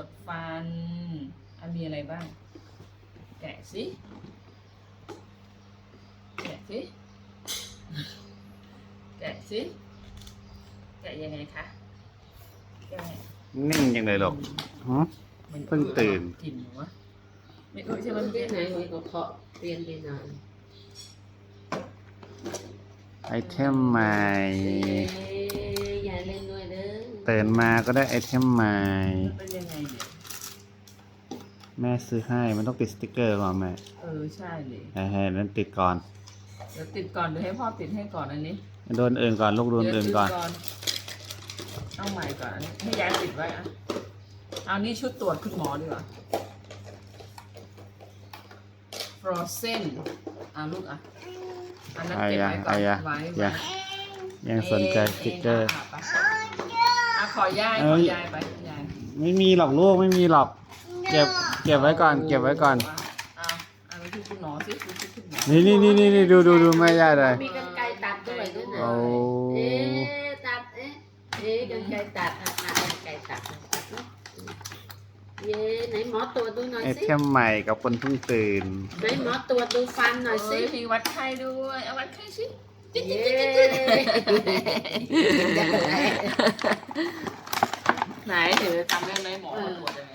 วจฟันอะมีอะไรบ้าง แกะสิ แกะสิ แกะสิ แกะยังไงคะ แกะนิ่งจังเลยหรอกฮะมันเพิ่งตื่นกลิ่นหรอวะไม่อึใช่ไหมมันเมื่อที่กี้ไหนมีก็เคาะเปลี่ยนไปหน่อยไอเทมใหม่ ตื่นมาก็ได้ไอเทมใหม่มันเป็นยังไงเนี่ยแม่ซื้อให้ มันต้องติดสติกเกอร์ก่อนแม่เออใช่เลยให้ให้นั้นติดก่อน เดี๋ยวติดก่อนเดี๋ยวให้พ่อติดให้ก่อนอันนี้โดนอื่นก่อน ลูกโดนเดี๋ยวอื่นติดก่อน เอาใหม่ก่อนอันนี้ให้ยายติดไว้อะเอานี่ชุดตรวจคุณหมอดีกว่า frozen อะลูกอะ อันนั้นอาเก็บยะไว้ก่ออานยะไว้อย่าไว้ยังสนใจสติกเกอร์ะไป อะขอยายเอ้ขอยยายไปยายไม่มีหรอกลูกไม่มีหรอก เก็บเก็บไว้ก่อน เก็บไว้ก่อน เอาเอาไปที่คุณหมอสิดูที่คุณหมอนี่นี่นี่นี่นี่ดูดูดูแม่ย่าเลยมีกันไกรตัดด้วยด้วยนะโอ้เอ๊ะตัดเอ๊ะเอ๊ะกันไกรตัดอะมากันไกรตัดตัดเนาะเย้ไหนหมอตรวจดูหน่อยไอสิเทมใหม่กับคนเพิ่งตื่น ไหนหมอตรวจดูฟันหน่อยสิ เอ้ยมีวัดไข้ด้วย เอาวัดไข้สิ เย้ไหนเดี๋ยวทำได้ไหมหมอมาตรวจยังไง